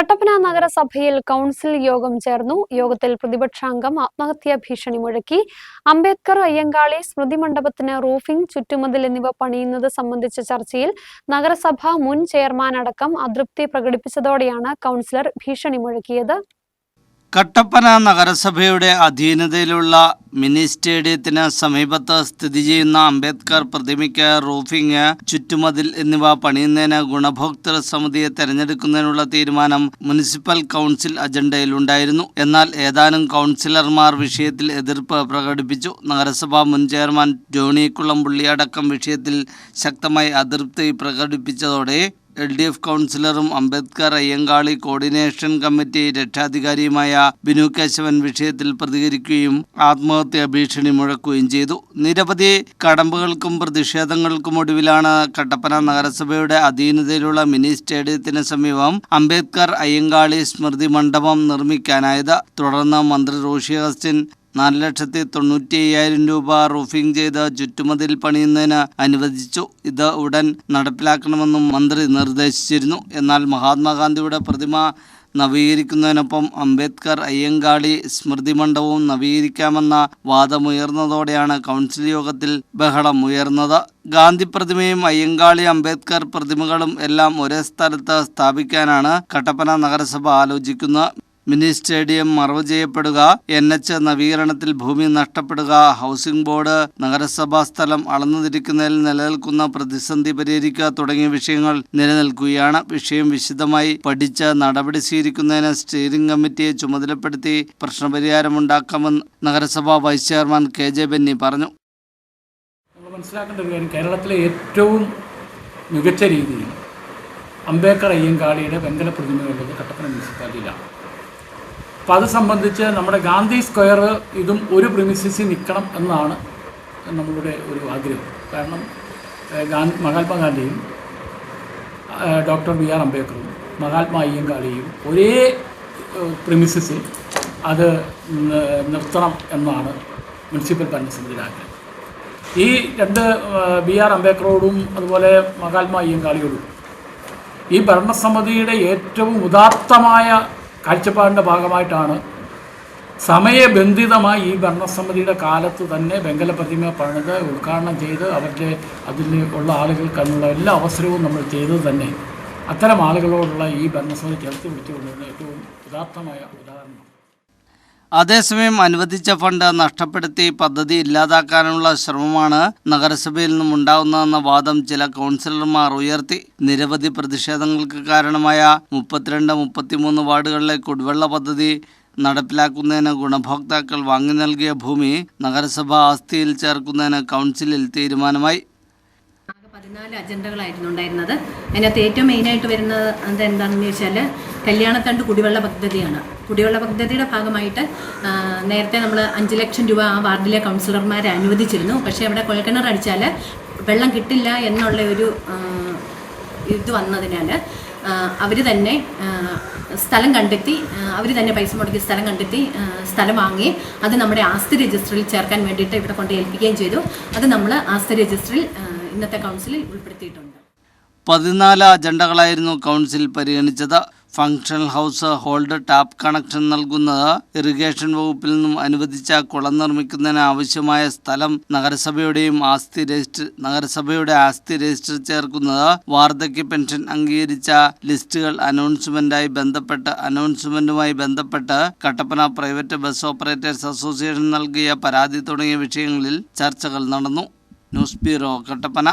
കട്ടപ്പന നഗരസഭയിൽ കൗൺസിൽ യോഗം ചേർന്നു. യോഗത്തിൽ പ്രതിപക്ഷാംഗം ആത്മഹത്യാ ഭീഷണി മുഴക്കി. അംബേദ്കർ അയ്യങ്കാളി സ്മൃതി മണ്ഡപത്തിന് റൂഫിംഗ് ചുറ്റുമതിൽ എന്നിവ പണിയുന്നത് സംബന്ധിച്ച ചർച്ചയിൽ നഗരസഭ മുൻ ചെയർമാൻ അടക്കം അതൃപ്തി പ്രകടിപ്പിച്ചതോടെയാണ് കൗൺസിലർ ഭീഷണി മുഴക്കിയത്. കട്ടപ്പന നഗരസഭയുടെ അധീനതയിലുള്ള മിനി സ്റ്റേഡിയത്തിന് സമീപത്ത് സ്ഥിതി ചെയ്യുന്ന അംബേദ്കർ പ്രതിമയ്ക്ക് റൂഫിംഗ് ചുറ്റുമതിൽ എന്നിവ പണിയുന്നതിന് ഗുണഭോക്തൃ സമിതിയെ തെരഞ്ഞെടുക്കുന്നതിനുള്ള തീരുമാനം മുനിസിപ്പൽ കൗൺസിൽ അജണ്ടയിലുണ്ടായിരുന്നു. എന്നാൽ ഏതാനും കൗൺസിലർമാർ വിഷയത്തിൽ എതിർപ്പ് പ്രകടിപ്പിച്ചു. നഗരസഭാ മുൻ ചെയർമാൻ ജോണി കുളംപുള്ളി അടക്കം വിഷയത്തിൽ ശക്തമായി അതൃപ്തി പ്രകടിപ്പിച്ചതോടെ എൽ ഡി എഫ് കൗൺസിലറും അംബേദ്കർ അയ്യങ്കാളി കോർഡിനേഷൻ കമ്മിറ്റി രക്ഷാധികാരിയുമായ ബിനു കേശവൻ വിഷയത്തിൽ പ്രതികരിക്കുകയും ആത്മഹത്യാ ഭീഷണി മുഴക്കുകയും ചെയ്തു. നിരവധി കടമ്പുകൾക്കും പ്രതിഷേധങ്ങൾക്കും ഒടുവിലാണ് കട്ടപ്പന നഗരസഭയുടെ അധീനതയിലുള്ള മിനി സ്റ്റേഡിയത്തിന് സമീപം അംബേദ്കർ അയ്യങ്കാളി സ്മൃതി മണ്ഡപം നിർമ്മിക്കാനായത്. തുടർന്ന് മന്ത്രി റോഷി അഗസ്റ്റിൻ നാല് ലക്ഷത്തി തൊണ്ണൂറ്റി അയ്യായിരം രൂപ റൂഫിംഗ് ചെയ്ത് ചുറ്റുമതിൽ പണിയുന്നതിന് അനുവദിച്ചു. ഇത് ഉടൻ നടപ്പിലാക്കണമെന്നും മന്ത്രി നിർദ്ദേശിച്ചിരുന്നു. എന്നാൽ മഹാത്മാഗാന്ധിയുടെ പ്രതിമ നവീകരിക്കുന്നതിനൊപ്പം അംബേദ്കർ അയ്യങ്കാളി സ്മൃതി മണ്ഡപവും നവീകരിക്കാമെന്ന വാദമുയർന്നതോടെയാണ് കൗൺസിൽ യോഗത്തിൽ ബഹളം ഉയർന്നത് ഗാന്ധി പ്രതിമയും അയ്യങ്കാളി അംബേദ്കർ പ്രതിമകളും എല്ലാം ഒരേ സ്ഥലത്ത് സ്ഥാപിക്കാനാണ് കട്ടപ്പന നഗരസഭ ആലോചിക്കുന്നത്. മിനി സ്റ്റേഡിയം മറവ് ചെയ്യപ്പെടുക എൻ എച്ച് നവീകരണത്തിൽ ഭൂമി നഷ്ടപ്പെടുക ഹൗസിംഗ് ബോർഡ് നഗരസഭാ സ്ഥലം അളന്നുതിരിക്കുന്നതിൽ നിലനിൽക്കുന്ന പ്രതിസന്ധി പരിഹരിക്കുക തുടങ്ങിയ വിഷയങ്ങൾ നിലനിൽക്കുകയാണ്. വിഷയം വിശദമായി പഠിച്ച് നടപടി സ്വീകരിക്കുന്നതിന് സ്റ്റിയറിംഗ് കമ്മിറ്റിയെ ചുമതലപ്പെടുത്തി പ്രശ്നപരിഹാരമുണ്ടാക്കാമെന്ന് നഗരസഭാ vice chairman K J Benny പറഞ്ഞു. നമ്മൾ കേരളത്തിലെ ഏറ്റവും മികച്ച രീതിയിൽ അംബേദ്കർ അയ്യങ്കാളിയുടെ വെങ്കല പ്രതിമയുള്ളത് കട്ടപ്പന മുനിസിപ്പാലിറ്റിയിലാണ്. അപ്പോൾ അത് സംബന്ധിച്ച് നമ്മുടെ ഗാന്ധി സ്ക്വയർ ഇതും ഒരു പ്രിമിസിസിൽ നിൽക്കണം എന്നാണ് നമ്മളുടെ ഒരു ആഗ്രഹം. കാരണം ഗാന്ധി മഹാത്മാഗാന്ധിയും ഡോക്ടർ ബി ആർ അംബേദ്കറും മഹാത്മാ അയ്യങ്കാളിയും ഒരേ പ്രിമിസിസിൽ അത് നിർത്തണം എന്നാണ് മുനിസിപ്പൽ ഭരണസമിതിയുടെ ആഗ്രഹം. ഈ രണ്ട് ബി ആർ അംബേദ്കറോടും അതുപോലെ മഹാത്മാ അയ്യങ്കാളിയോടും ഈ ഭരണസമിതിയുടെ ഏറ്റവും ഉദാത്തമായ കാഴ്ചപ്പാടിന്റെ ഭാഗമായിട്ടാണ് സമയബന്ധിതമായി ഈ ഭരണസമിതിയുടെ കാലത്ത് തന്നെ വെങ്കല പ്രതിമ പണിത് ഉദ്ഘാടനം ചെയ്ത് അവരുടെ അതിൽ ഉള്ള ആളുകൾക്ക് അതിനുള്ള എല്ലാ അവസരവും നമ്മൾ ചെയ്തത് തന്നെ അത്തരം ആളുകളോടുള്ള ഈ ഭരണസമിതി ചേർത്ത് പിടിച്ചുകൊണ്ടിരുന്ന ഏറ്റവും ഉദാത്തമായ ഉദാഹരണമാണ് അതേസമയം അനുവദിച്ച ഫണ്ട് നഷ്ടപ്പെടുത്തി പദ്ധതി ഇല്ലാതാക്കാനുള്ള ശ്രമമാണ് നഗരസഭയിൽ നിന്നും ഉണ്ടാകുന്നതെന്ന വാദം ചില കൗൺസിലർമാർ ഉയർത്തി. നിരവധി പ്രതിഷേധങ്ങൾക്ക് കാരണമായ മുപ്പത്തിരണ്ട് മുപ്പത്തിമൂന്ന് വാർഡുകളിലെ കുടിവെള്ള പദ്ധതി നടപ്പിലാക്കുന്നതിന് ഗുണഭോക്താക്കൾ വാങ്ങി നൽകിയ ഭൂമി നഗരസഭ ആസ്തിയിൽ ചേർക്കുന്നതിന് കൗൺസിലിൽ തീരുമാനമായി. പതിനാല് അജണ്ടകളായിരുന്നു ഉണ്ടായിരുന്നത്. അതിനകത്ത് ഏറ്റവും മെയിനായിട്ട് വരുന്നത് എന്താണെന്ന് ചോദിച്ചാൽ കല്യാണത്തണ്ട് കുടിവെള്ള പദ്ധതിയാണ്. കുടിവെള്ള പദ്ധതിയുടെ ഭാഗമായിട്ട് നേരത്തെ നമ്മൾ അഞ്ച് ലക്ഷം രൂപ ആ വാർഡിലെ കൗൺസിലർമാരെ അനുവദിച്ചിരുന്നു. പക്ഷേ അവിടെ കുഴൽക്കിണർ അടിച്ചാൽ വെള്ളം കിട്ടില്ല എന്നുള്ള ഒരു ഇത് വന്നതിനാൽ അവർ തന്നെ സ്ഥലം കണ്ടെത്തി അവർ തന്നെ പൈസ മുടക്കി സ്ഥലം കണ്ടെത്തി സ്ഥലം വാങ്ങി അത് നമ്മുടെ ആസ്തി രജിസ്റ്ററിൽ ചേർക്കാൻ വേണ്ടിയിട്ട് ഇവിടെ കൊണ്ട് ഏൽപ്പിക്കുകയും ചെയ്തു. അത് നമ്മൾ ആസ്തി രജിസ്റ്ററിൽ ഇന്നത്തെ കൗൺസിലിൽ ഉൾപ്പെടുത്തിയിട്ടുണ്ട്. പതിനാല് അജണ്ടകളായിരുന്നു കൗൺസിൽ പരിഗണിച്ചത്. Functional house hold tap connection നൽകുന്നത് ഇറിഗേഷൻ വകുപ്പിൽ നിന്നും അനുവദിച്ച കുളം നിർമ്മിക്കുന്നതിന് ആവശ്യമായ സ്ഥലം നഗരസഭയുടെയും ആസ്തി രജിസ്റ്റർ നഗരസഭയുടെ ആസ്തി രജിസ്റ്റർ ചേർക്കുന്നത് വാർദ്ധക്യ പെൻഷൻ അംഗീകരിച്ച ലിസ്റ്റുകൾ അനൗൺസ്മെന്റായി ബന്ധപ്പെട്ട് അനൗൺസ്മെന്റുമായി ബന്ധപ്പെട്ട് Kattappana private bus operators association നൽകിയ പരാതി തുടങ്ങിയ വിഷയങ്ങളിൽ ചർച്ചകൾ നടന്നു. News bureau Kattappana.